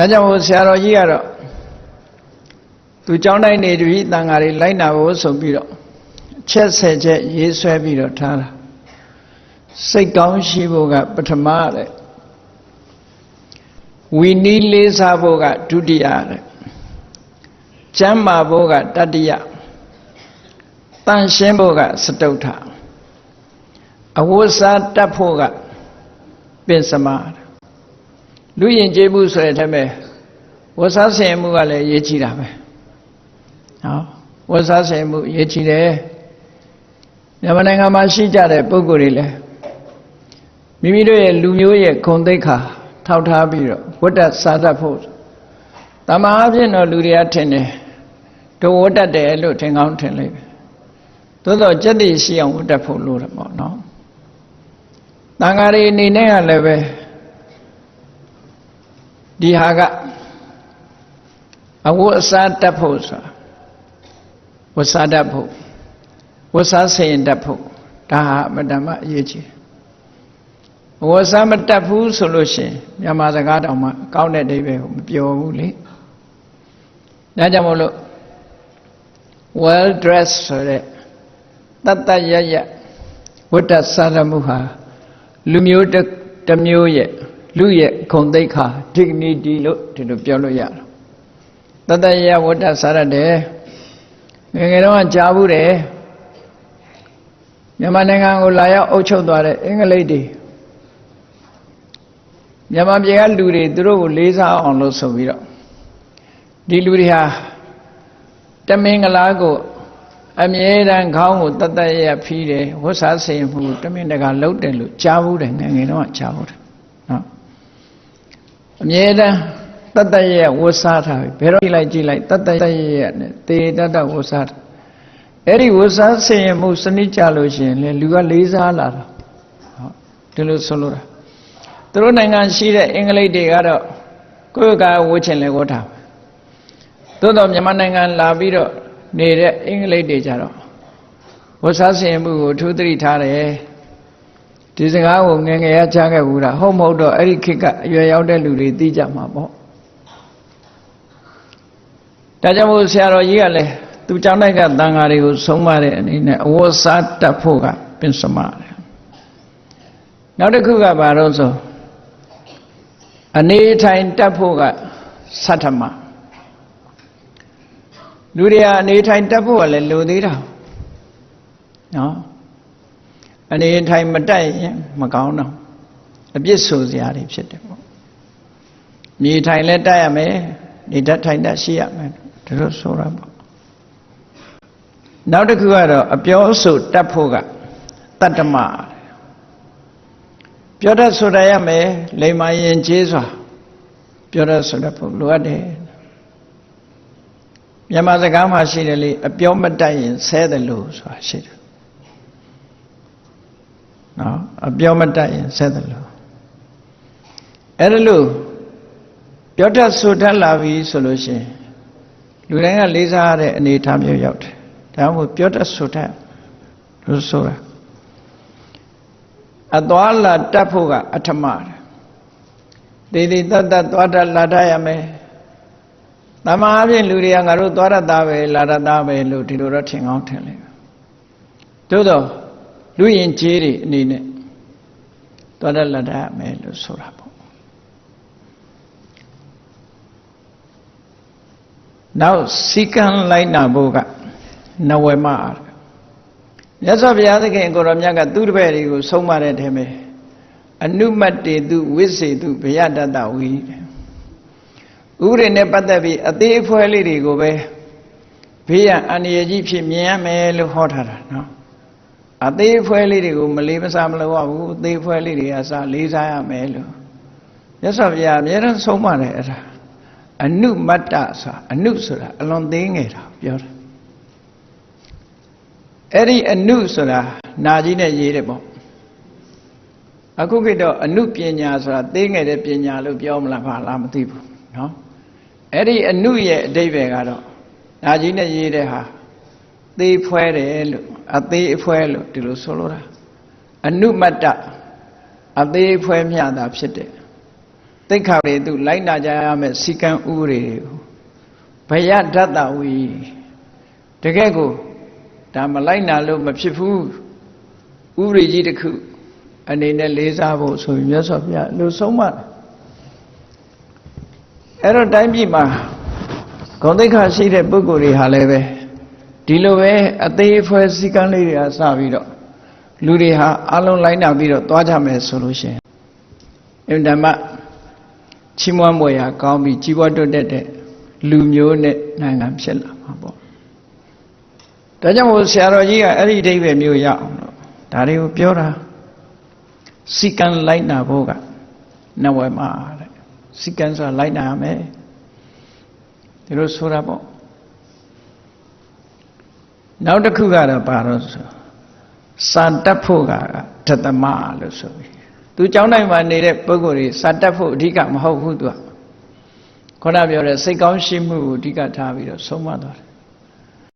ဒါကြောင့်မို့ဆရာတော်ကြီးကတော့သူကြောင်းတိုင်းနေတပြီတန်ဃာတွေလိုက်နာဖို့ဆိုပြီးတော့အချက်ဆယ်ချက်ရေးဆွဲပြီးတော့ထားတာစိတ်ကောင်းရှိဖို့ကပထမတဲ့ဝီနီးလေးစားဖို့ကဒုတိယတဲ့ကျမ်းမာဖို့ကတတိယတန်ရှင်းဖို့ကစတုထအဝတ်စားတတ်ဖို့ကပင်စမတဲ့ လူရင်ကျေးမှုဆိုတဲ့ထက်မဲ့ဝတ်စားဆင်မှုကလည်းရေးကြည့်တာပဲဟောဝတ်စားဆင်မှုရေးကြည့်တယ်မြန်မာနိုင်ငံမှာရှိကြတဲ့ပုဂ္ဂိုလ်တွေလည်းမိမိတို့ရဲ့လူမျိုးရဲ့ဂုဏ်သိက္ခာထောက်ထားပြီးတော့ဝတ္တစားတတ်ဖို့တမန်အဖြစ်တော့လူတွေကထင်တယ်တို့ဝတ္တတယ်လို့ထင်ကောင်းထင်လိမ့်မယ်သို့တော့စက်တည်ရှိအောင်ဝတ္တဖို့လို့တယ်ပေါ့နော်တန်ဃာတွေအနေနဲ့ကလည်းပဲ ဒီဟာကအဝတ်အစားတတ်ဖို့ဆိုတာဝတ်စားတတ်ဖို့ဝတ်စားဆင်တတ်ဖို့ဒါဟာအမတ္တမအရေးကြီးတယ်ဝတ်စားမတတ်ဘူးဆိုလို့ရှိရင်မြန်မာစကားတောင်မှကောင်းတဲ့အိဗယ်ကိုမပြောဘူးလေဒါကြောင့်မို့လို့ well dressed ဆိုတဲ့တတ်တတ်ရရဝတ္တစားရမှုဟာလူမျိုးတစ်မျိုးရဲ့ လူရဲ့ဂုံသိက္ခာ dignity လို့ဒီလိုပြောလို့ရတယ်တတရဝတ္တစားရတယ်ငယ်ငယ်တော့ကြားဘူးတယ်မြန်မာနိုင်ငံကိုလာရောက်အုပ်ချုပ်သွားတဲ့အင်္ဂလိပ်တွေမြန်မာပြည်ကလူတွေသူတို့ကိုလေးစားအောင်လို့ဆိုပြီးတော့ဒီလူတွေဟာတမင်္ဂလာကိုအမြဲတမ်းခေါင်းကိုတတ်တရရဖီးတယ်ဝတ်စားစေမှုတမင်တကာလှုပ်တယ်လို့ကြားဘူးတယ်ငယ်ငယ်တော့ကြားဘူးတယ်နော် အမြဲတမ်းတတ်တရရဝတ်စားထားပြီဘယ်တော့ကြည့်လိုက်ကြည့်လိုက်တတ်တရရနဲ့တေတတ်တဝတ်စားတာအဲ့ဒီဝတ်စားစေမှုစနစ်ကြလို့ရှိရင်လေလူကလေးစားလာတာဟုတ်ဒီလိုဆိုလို့တာသူတို့နိုင်ငံရှိတဲ့အင်္ဂလိပ်တွေကတော့ကိုယ့်ကဝတ်ချင်လဲဝတ်တာသို့တော့မြန်မာနိုင်ငံလာပြီးတော့နေတဲ့အင်္ဂလိပ်တွေကြတော့ဝတ်စားစင်မှုကိုထူးသတိထားတယ် ဒီစကားကိုငယ်ငယ်ရချခဲ့ဘူးလားဟုတ်မဟုတ်တော့အဲ့ဒီခေတ်ကအရွယ်ရောက်တဲ့လူတွေသိကြမှာပေါ့ဒါကြောင့်မို့ဆရာတော်ကြီးကလည်းသူကြောင်းတိုက်ကတန်ဃာတွေကိုဆုံးမတဲ့အနေနဲ့အဝတ်စားတတ်ဖို့ကပင်စမတယ်နောက်တစ်ခုကဘာလို့ဆိုအနေထိုင်တတ်ဖို့ကသတ္ထမလူတွေဟာအနေထိုင်တတ်ဖို့ကလည်းလိုသေးတာနော် အနေထိုင်မတတ်ရင်မကောင်းတော့အပြစ်ဆိုစရာတွေဖြစ်တယ်ပေါ့နေထိုင်လည်းတတ်ရမယ်နေတတ်ထိုင်တတ်ရှိရမယ်ဒါလို့ဆိုတာပေါ့နောက်တစ်ခုကတော့အပြောဆိုတတ်ဖို့ကတတ္တမပြောတတ်ဆိုတတ်ရမယ်လိမ္မာရင်ကျေးစွာပြောတတ်ဆိုတတ်ဖို့လိုအပ်တယ်မြန်မာစကားမှာရှိတယ်လေအပြောမတတ်ရင်ဆဲတယ်လို့ဆိုတာရှိတယ် နော်အပြောမတတ်ရင်ဆဲတယ်လို့အဲ့ဒါလို့ပြောတတ်ဆိုတတ်လာပြီဆိုလို့ရှိရင်လူတိုင်းကလေးစားရတဲ့အနေအထားမျိုးရောက်တယ်ဒါမှမဟုတ်ပြောတတ်ဆိုတတ်လို့ဆိုတာအသွားလာတတ်ဖို့ကအထမတယ်ဒေဒီတတ်တတ်သွားတတ်လာတတ်ရမယ်တမန်အပြင်လူတွေကငါတို့သွားရတာပဲလာရတာပဲလို့ဒီလိုတော့ထင်ကောင်းထင်လိမ့်မယ်သို့တော့ လူရင်ကျေးတွေအနေနဲ့သွားရလာတတ်ရမယ်လို့ဆိုတာပေါ့နောက်စီကံလိုက်နာဖို့ကနဝမအားမြတ်စွာဘုရားသခင်ကိုရောမြတ်ကသူ့တပည့်တွေကိုဆုံးမတဲ့ထဲမှာအနုမတ္တေသူဝိစေသူဘယတတဝီတဲ့ဥပဒေနဲ့ပတ်သက်ပြီးအသေးအဖွဲလေးတွေကိုပဲဘေးရန်အန္တရာယ်ကြီးဖြစ်မြင်ရမယ်လို့ဟောထားတာနော် အသေးအဖွဲလေးတွေကိုမလေးမစားမလုပ်ရဘူးအသေးအဖွဲလေးတွေကစလေးစားရမယ်လို့မြတ်စွာဘုရားအများအားဆုံးမတယ်အဲ့ဒါအနုမတ္တဆိုအနုဆိုတာအလွန်သေးငယ်တာပြောတာအဲ့ဒီအနုဆိုတာနာကြီးနဲ့ရေးတယ်ပေါ့အခုခေတ်တော့အနုပညာဆိုတာသေးငယ်တဲ့ပညာလို့ပြောမလားဘာလားမသိဘူးเนาะအဲ့ဒီအနုရဲ့အဓိပ္ပာယ်ကတော့နာကြီးနဲ့ရေးတဲ့ဟာသေးဖွဲတယ်လို့ အသေးအဖွဲလို့ဒီလိုဆိုလိုတာအနုမတ္တအသေးဖွဲမြတာဖြစ်တယ်သိက္ခာတွေသူလိုက်နာကြရမယ်စီကံဥပဒေတွေကိုဘယဒတ္တဝီတကယ်ကိုဒါမလိုက်နာလို့မဖြစ်ဘူးဥပဒေကြီးတစ်ခုအနေနဲ့လေးစားဖို့ဆိုရင်မြတ်စွာဘုရားလို့ဆုံးမတယ်အဲ့တော့တိုင်းပြည်မှာဂုံသိက္ခာရှိတဲ့ပုဂ္ဂိုလ်တွေဟာလည်းပဲ ဒီလိုပဲအသေးအဖွဲစီကံလေးတွေကစပြီးတော့လူတွေဟာအလုံးလိုက်နာပြီးတော့သွားကြမယ်ဆိုလို့ရှိရင်အင်ဓမ္မချီးမွမ်းမွယ်ရာကောင်းပြီးကြီးပွားတိုးတက်တဲ့လူမျိုးနဲ့နိုင်ငံဖြစ်လာမှာပေါ့ဒါကြောင့်မို့ဆရာတော်ကြီးကအဲ့ဒီအဓိပ္ပာယ်မျိုးရအောင်တော့ဒါတွေကိုပြောတာစီကံလိုက်နာဖို့ကနဝမှာတဲ့စီကံဆိုတာလိုက်နာရမယ်ဒီလိုဆိုတာပေါ့ နောက်တစ်ခုကတော့ပါတော့ဆိုစာတက်ဖို့ကဓတ္တမလို့ဆိုပြီးသူเจ้าနိုင်မှာနေတဲ့ပုဂ္ဂိုလ်တွေစာတက်ဖို့အဓိကမဟုတ်ဘူးသူကခေါဏပြောတဲ့စိတ်ကောင်းရှိမှုကိုအဓိကထားပြီးတော့ဆုံးမသွားတယ်